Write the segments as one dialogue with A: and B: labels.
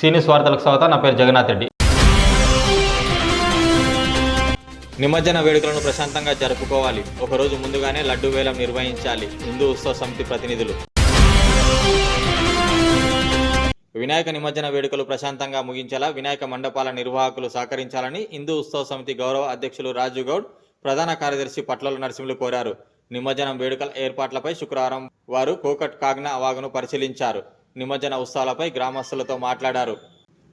A: సీనియస్ వార్తలకు స్వాగతం. నా పేరు జగన్నాథ్ రెడ్డి. నిమజ్జన వేడుకలను ప్రశాంతంగా జరుపుకోవాలి. ఒకరోజు ముందుగానే లడ్డు వేలం నిర్వహించాలి. హిందూ ఉత్సవ సమితి ప్రతినిధులు. వినాయక నిమజ్జన వేడుకలు ప్రశాంతంగా ముగించేలా వినాయక మండపాల నిర్వాహకులు సహకరించాలని హిందూ ఉత్సవ సమితి గౌరవ అధ్యక్షులు రాజు గౌడ్ ప్రధాన కార్యదర్శి పట్లల నరసింహులు కోరారు. నిమజ్జనం వేడుకల ఏర్పాట్లపై శుక్రవారం వారు కోకట్ కాగ్నా వాగును పరిశీలించారు. నిమజ్జన ఉత్సవాలపై గ్రామస్తులతో మాట్లాడారు.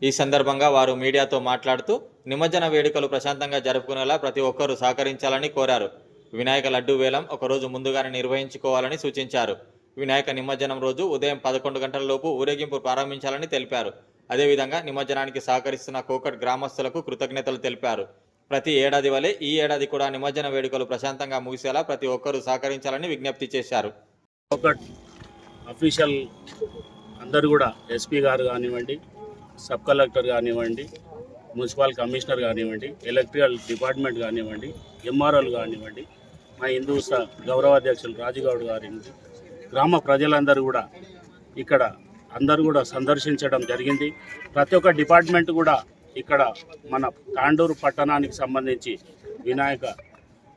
A: ఈ సందర్భంగా వారు మీడియాతో మాట్లాడుతూ నిమజ్జన వేడుకలు ప్రశాంతంగా జరుపుకునేలా ప్రతి ఒక్కరూ సహకరించాలని కోరారు. వినాయక లడ్డు వేలం ఒకరోజు ముందుగానే నిర్వహించుకోవాలని సూచించారు. వినాయక నిమజ్జనం రోజు ఉదయం పదకొండు గంటల లోపు ఊరేగింపు ప్రారంభించాలని తెలిపారు. అదేవిధంగా నిమజ్జనానికి సహకరిస్తున్న కోకట్ గ్రామస్తులకు కృతజ్ఞతలు తెలిపారు. ప్రతి ఏడాది వలె ఈ ఏడాది కూడా నిమజ్జన వేడుకలు ప్రశాంతంగా ముగిసేలా ప్రతి ఒక్కరూ సహకరించాలని విజ్ఞప్తి చేశారు.
B: ఒక అఫీషియల్ అందరు కూడా ఎస్పీ గారు కానివ్వండి సబ్ కలెక్టర్ కానివ్వండి మున్సిపల్ కమిషనర్ కానివ్వండి ఎలక్ట్రికల్ డిపార్ట్మెంట్ కానివ్వండి ఎంఆర్ఓలు కానివ్వండి మా హిందూ స- గౌరవాధ్యక్షులు రాజుగౌడ్ గారి గ్రామ ప్రజలందరూ కూడా ఇక్కడ అందరూ కూడా సందర్శించడం జరిగింది. ప్రతి ఒక్క డిపార్ట్మెంట్ కూడా ఇక్కడ మన తాండూరు పట్టణానికి సంబంధించి వినాయక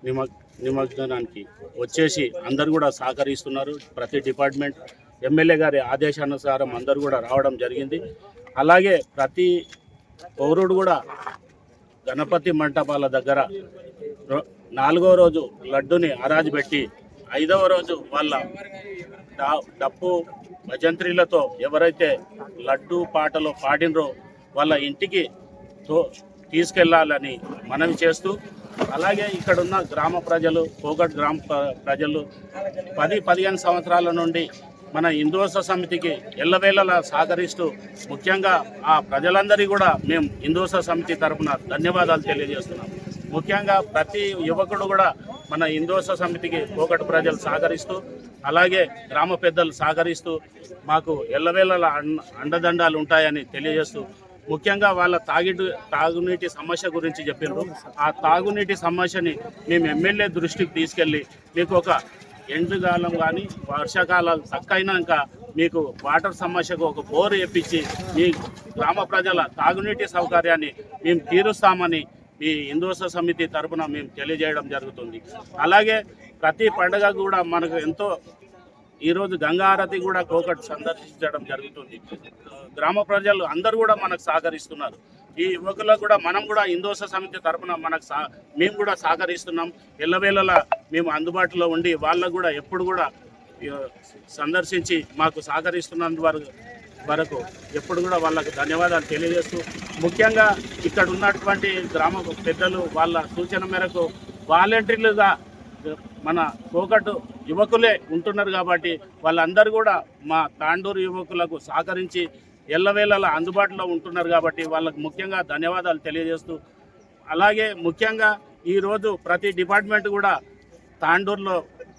B: నిమ నిమజ్జనానికి వచ్చేసి అందరు కూడా సహకరిస్తున్నారు. ప్రతి డిపార్ట్మెంట్ ఎమ్మెల్యే గారి ఆదేశానుసారం అందరూ కూడా రావడం జరిగింది. అలాగే ప్రతి పౌరుడు కూడా గణపతి మంటపాల దగ్గర నాలుగో రోజు లడ్డుని హరాజు పెట్టి ఐదవ రోజు వాళ్ళ డప్పు భజంత్రీలతో ఎవరైతే లడ్డు పాటలు పాడినరో వాళ్ళ ఇంటికి తో తీసుకెళ్ళాలని మనవి చేస్తూ అలాగే ఇక్కడున్న గ్రామ ప్రజలు పోగట్ గ్రామ ప్రజలు పది పదిహేను సంవత్సరాల నుండి మన హిందూత్వ సమితికి ఎల్లవేళలా సహకరిస్తూ ముఖ్యంగా ఆ ప్రజలందరికీ కూడా మేము హిందూత్వ సమితి తరఫున ధన్యవాదాలు తెలియజేస్తున్నాం. ముఖ్యంగా ప్రతి యువకుడు కూడా మన హిందూత్వ సమితికి పోగట్ ప్రజలు సహకరిస్తూ అలాగే గ్రామ పెద్దలు సహకరిస్తూ మాకు ఎల్లవేళలా అండ అండదండాలు ఉంటాయని తెలియజేస్తూ ముఖ్యంగా వాళ్ళ తాగిటి తాగునీటి సమస్య గురించి చెప్పిండ్రు ఆ తాగునీటి సమస్యని మేము ఎమ్మెల్యే దృష్టికి తీసుకెళ్ళి మీకు ఒక ఎండకాలం కానీ వర్షాకాలం తక్కువైనాక మీకు వాటర్ సమస్యకు ఒక బోరు వేపించి మీ గ్రామ ప్రజల తాగునీటి సౌకర్యాన్ని మేము తీరుస్తామని మీ హిందోత్సవ సమితి తరఫున మేము తెలియజేయడం జరుగుతుంది. అలాగే ప్రతి పండగ కూడా మనకు ఎంతో ఈరోజు గంగారతి కూడా కోకట్ సందర్శించడం జరుగుతుంది. గ్రామ ప్రజలు అందరూ కూడా మనకు సహకరిస్తున్నారు. ఈ యువకులకు కూడా మనం కూడా హిందోస సమితి తరఫున మనకు సహ మేము కూడా సహకరిస్తున్నాం. ఎల్లవేళలా మేము అందుబాటులో ఉండి వాళ్ళకు కూడా ఎప్పుడు కూడా సందర్శించి మాకు సహకరిస్తున్నందు వరకు వరకు ఎప్పుడు కూడా వాళ్ళకు ధన్యవాదాలు తెలియజేస్తూ ముఖ్యంగా ఇక్కడ ఉన్నటువంటి గ్రామ పెద్దలు వాళ్ళ సూచన మేరకు వాలంటీర్లుగా మన కోకట్టు యువకులే ఉంటున్నారు కాబట్టి వాళ్ళందరూ కూడా మా తాండూరు యువకులకు సహకరించి ఎల్లవేళలా అందుబాటులో ఉంటున్నారు కాబట్టి వాళ్ళకు ముఖ్యంగా ధన్యవాదాలు తెలియజేస్తూ అలాగే ముఖ్యంగా ఈరోజు ప్రతి డిపార్ట్మెంట్ కూడా తాండూరులో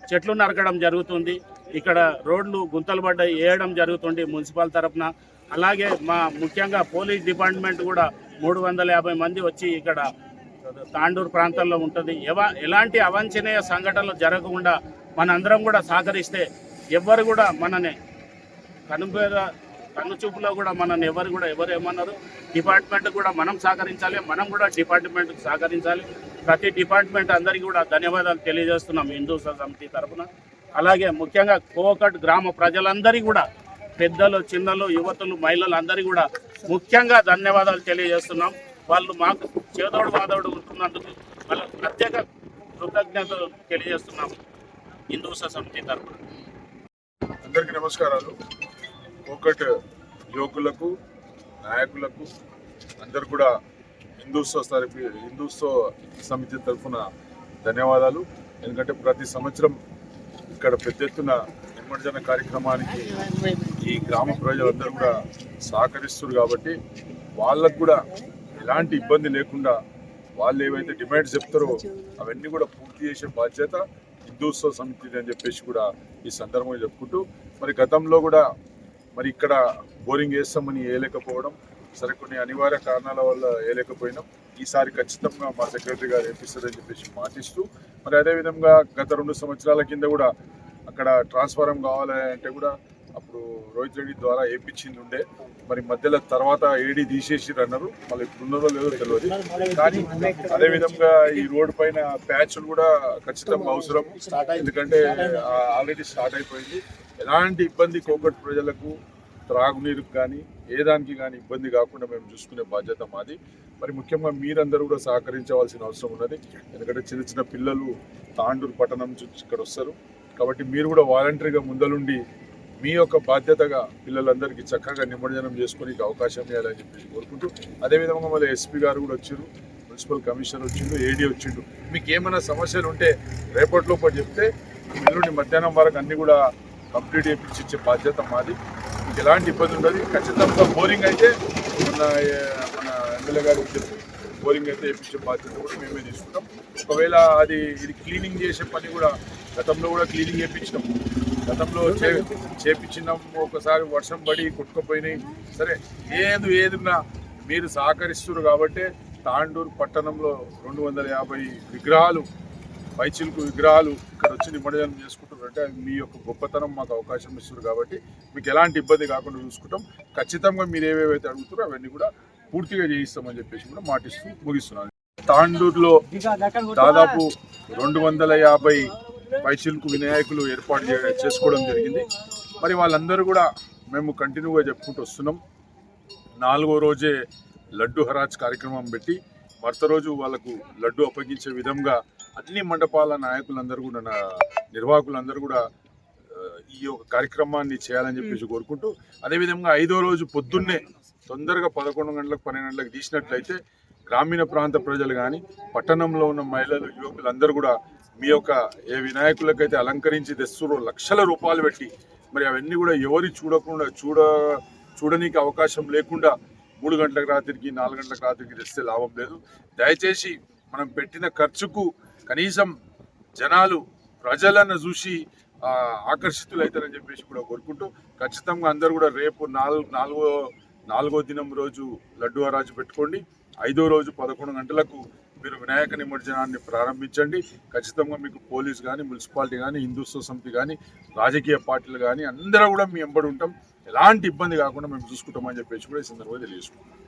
B: చెట్లు నరకడం జరుగుతుంది. ఇక్కడ రోడ్లు గుంతలు పడ్డాయి వేయడం జరుగుతుంది మున్సిపల్ తరఫున అలాగే మా ముఖ్యంగా పోలీస్ డిపార్ట్మెంట్ కూడా మూడు వందల యాభై మంది వచ్చి ఇక్కడ తాండూరు ప్రాంతంలో ఉంటుంది. ఎవ ఎలాంటి అవాంఛనీయ సంఘటనలు జరగకుండా మనందరం కూడా సహకరిస్తే ఎవ్వరు కూడా మనని కనుపేద కన్నుచూపులో కూడా మనల్ని ఎవరు కూడా ఎవరు ఏమన్నారు? డిపార్ట్మెంట్ కూడా మనం సహకరించాలి మనం కూడా డిపార్ట్మెంట్కి సహకరించాలి. ప్రతి డిపార్ట్మెంట్ అందరికీ కూడా ధన్యవాదాలు తెలియజేస్తున్నాం హిందూ సమితి తరఫున. అలాగే ముఖ్యంగా కోకట్ గ్రామ ప్రజలందరికీ కూడా పెద్దలు చిన్నలు యువతులు మహిళలు అందరికీ కూడా ముఖ్యంగా ధన్యవాదాలు తెలియజేస్తున్నాం. వాళ్ళు మాకు చేదోడు వాదోడు ఉంటున్నందుకు వాళ్ళకు ప్రత్యేక కృతజ్ఞతలు తెలియజేస్తున్నాం హిందూ సమితి తరఫున.
C: అందరికీ నమస్కారాలు. ఒకటి యువకులకు నాయకులకు అందరు కూడా హిందూస్తో తరపు హిందూస్తో సమితి తరఫున ధన్యవాదాలు. ఎందుకంటే ప్రతి సంవత్సరం ఇక్కడ పెద్ద ఎత్తున నిమజ్జన కార్యక్రమానికి ఈ గ్రామ ప్రజలందరూ కూడా సహకరిస్తారు కాబట్టి వాళ్ళకు కూడా ఎలాంటి ఇబ్బంది లేకుండా వాళ్ళు ఏవైతే డిమాండ్స్ చెప్తారో అవన్నీ కూడా పూర్తి చేసే బాధ్యత హిందూత్వ సమితి అని చెప్పేసి కూడా ఈ సందర్భంగా చెప్పుకుంటూ మరి గతంలో కూడా మరి ఇక్కడ బోరింగ్ వేస్తామని వేయలేకపోవడం సరే కొన్ని అనివార్య కారణాల వల్ల వేయలేకపోయినాం ఈసారి ఖచ్చితంగా మా సెక్రటరీ గారు వేపిస్తారని చెప్పేసి మాటిస్తూ మరి అదేవిధంగా గత రెండు సంవత్సరాల కింద కూడా అక్కడ ట్రాన్స్ఫారం కావాలి అంటే కూడా అప్పుడు రోహిత్ రెడ్డి ద్వారా వేయించింది ఉండే. మరి మధ్యలో తర్వాత ఏడీ తీసేసి అన్నారు మళ్ళీ ఇప్పుడు ఉన్నారో లేదో తెలియదు. కానీ అదేవిధంగా ఈ రోడ్డు పైన ప్యాచ్లు కూడా ఖచ్చితంగా అవసరం. ఎందుకంటే ఆల్రెడీ స్టార్ట్ అయిపోయింది. ఎలాంటి ఇబ్బంది కోకట్ ప్రజలకు త్రాగునీరుకు కానీ ఏ దానికి కానీ ఇబ్బంది కాకుండా మేము చూసుకునే బాధ్యత మాది. మరి ముఖ్యంగా మీరందరూ కూడా సహకరించవలసిన అవసరం ఉన్నది. ఎందుకంటే చిన్న చిన్న పిల్లలు తాండూరు పట్టణం నుంచి ఇక్కడ వస్తారు. కాబట్టి మీరు కూడా వాలంటరీగా ముందలుండి మీ యొక్క బాధ్యతగా పిల్లలందరికీ చక్కగా నిమజ్జనం చేసుకునే అవకాశం ఇవ్వాలని చెప్పేసి కోరుకుంటూ అదేవిధంగా మళ్ళీ ఎస్పీ గారు కూడా వచ్చారు మున్సిపల్ కమిషనర్ వచ్చిండు ఏడీ వచ్చిండు. మీకు ఏమైనా సమస్యలు ఉంటే రేపటి లోపల చెప్తే ఎల్లుండి మధ్యాహ్నం వరకు అన్ని కూడా కంప్లీట్ చేయించి ఇచ్చే బాధ్యత మాది. మీకు ఎలాంటి ఇబ్బంది ఉండదు. ఖచ్చితంగా బోరింగ్ అయితే మన మన ఎమ్మెల్యే గారికి చెప్పి బోరింగ్ అయితే వేయించే బాధ్యత కూడా మేమే తీసుకుంటాం. ఒకవేళ అది ఇది క్లీనింగ్ చేసే పని కూడా గతంలో కూడా క్లీనింగ్ చేయించినాం. గతంలో చే చేపించినాం. ఒకసారి వర్షం పడి కొట్టుకుపోయినాయి. సరే ఏది ఏదున్నా మీరు సహకరిస్తున్నారు కాబట్టి తాండూరు పట్టణంలో రెండు వందల యాభై విగ్రహాలు మైచిల్కు విగ్రహాలు ఇక్కడ వచ్చి నిమజ్జనం చేసుకుంటున్నారంటే మీ యొక్క గొప్పతనం మాకు అవకాశం ఇస్తున్నారు కాబట్టి మీకు ఎలాంటి ఇబ్బంది కాకుండా చూసుకుంటాం. ఖచ్చితంగా మీరు ఏవేవైతే అడుగుతారో అవన్నీ కూడా పూర్తిగా చేయిస్తామని చెప్పేసి కూడా మాటిస్తూ ముగిస్తున్నాను. తాండూరులో దాదాపు రెండు వందల యాభై పైచిల్కు వినాయకులు ఏర్పాటు చేసుకోవడం జరిగింది. మరి వాళ్ళందరూ కూడా మేము కంటిన్యూగా చెప్పుకుంటూ వస్తున్నాం. నాలుగో రోజే లడ్డు హరాజ్ కార్యక్రమం పెట్టి మరుత రోజు వాళ్ళకు లడ్డు అప్పగించే విధంగా అన్ని మండపాల నాయకులందరూ కూడా నా నిర్వాహకులందరూ కూడా ఈ యొక్క కార్యక్రమాన్ని చేయాలని చెప్పేసి కోరుకుంటూ అదేవిధంగా ఐదో రోజు పొద్దున్నే తొందరగా పదకొండు గంటలకు పన్నెండు గంటలకు తీసినట్లయితే గ్రామీణ ప్రాంత ప్రజలు కానీ పట్టణంలో ఉన్న మహిళలు యువకులందరూ కూడా మీ యొక్క ఏ వినాయకులకైతే అలంకరించి తెస్తురో లక్షల రూపాయలు పెట్టి మరి అవన్నీ కూడా ఎవరి చూడకుండా చూడ చూడనీకి అవకాశం లేకుండా మూడు గంటలకు రాత్రికి నాలుగు గంటలకు రాత్రికి తెస్తే లాభం లేదు. దయచేసి మనం పెట్టిన ఖర్చుకు కనీసం జనాలు ప్రజలను చూసి ఆకర్షితులవుతారని చెప్పేసి కూడా కోరుకుంటూ ఖచ్చితంగా అందరూ కూడా రేపు నాలుగు నాలుగో నాలుగో దినం రోజు లడ్డు ఆరాజు పెట్టుకోండి. ఐదో రోజు పదకొండు గంటలకు మీరు వినాయక నిమజ్జనాన్ని ప్రారంభించండి. ఖచ్చితంగా మీకు పోలీస్ కానీ మున్సిపాలిటీ కానీ హిందుత్వ సమితి కానీ రాజకీయ పార్టీలు కానీ అందరూ కూడా మీ ఎంబడి ఉంటాం. ఎలాంటి ఇబ్బంది కాకుండా మేము చూసుకుంటామని చెప్పేసి కూడా ఈ సందర్భంగా తెలియజేసుకుంటాం